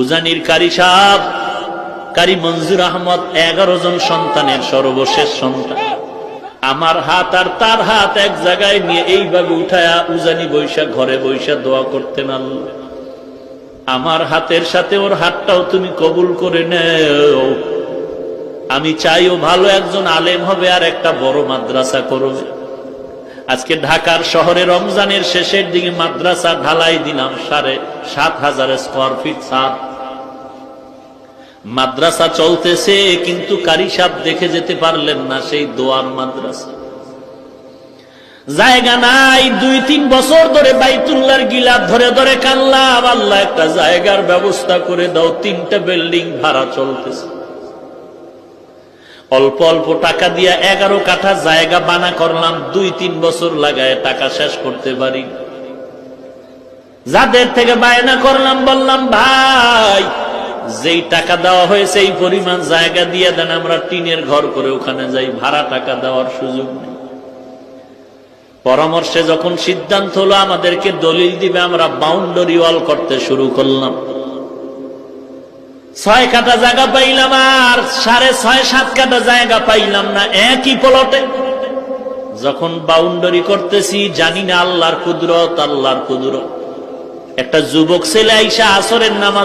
উজানির কারি সাহ কারি মঞ্জুর আহমদ এগারো জন সন্তানের সর্বশেষ সন্তান। আমার হাত আর তার হাত এক জায়গায় নিয়ে এইভাবে উঠায়া উজানি বৈশা ঘরে বৈশা দোয়া করতেন আল্লাহ। আমার হাতের সাথে ওর হাতটাও তুমি কবুল করে নেও। আমি চাইও ভালো একজন আলেম হবে আর একটা বড় মাদ্রাসা করবে। আজকে ঢাকার শহরে রমজানের শেষের দিকে মাদ্রাসা ঢালাই দিলাম সাড়ে সাত হাজার স্কোয়ার ফিট সাত মাদ্রাসা চলতেছে, কিন্তু কারি সাপ দেখে যেতে পারলেন না সেই দোয়ার মাদ্রাসা। জায়গা নাই, দুই তিন বছর ধরে বাইতুল্লার গিলা ধরে ধরে কানলাম আল্লাহ একটা জায়গার ব্যবস্থা করে দাও, তিনটা বিল্ডিং ভাড়া চলতেছে। অল্প অল্প টাকা দিয়া এগারো কাঠা জায়গা বানা করলাম, দুই তিন বছর লাগায় টাকা শেষ করতে পারি। যাদের থেকে বায়না করলাম, বললাম, ভাই, যেই টাকা দেওয়া হয়েছে এই পরিমাণ জায়গা দিয়ে দেন, আমরা টিনের ঘর করে ওখানে যাই, ভাড়া টাকা দেওয়ার সুযোগ নেই। পরামর্শে যখন সিদ্ধান্ত হলো, আমাদেরকে দলিল দিবে, আমরা বাউন্ডারি ওয়াল করতে শুরু করলাম। ছয় কাটা জায়গা পাইলাম আর সাড়ে ছয়, সাত কাটা জায়গা পাইলাম না, একই পলটে যখন বাউন্ডারি করতেছি, জানি না আল্লাহর কুদরত আল্লাহর কুদরত। একটা যুবক ছেলে আইসা আসরের নামাজ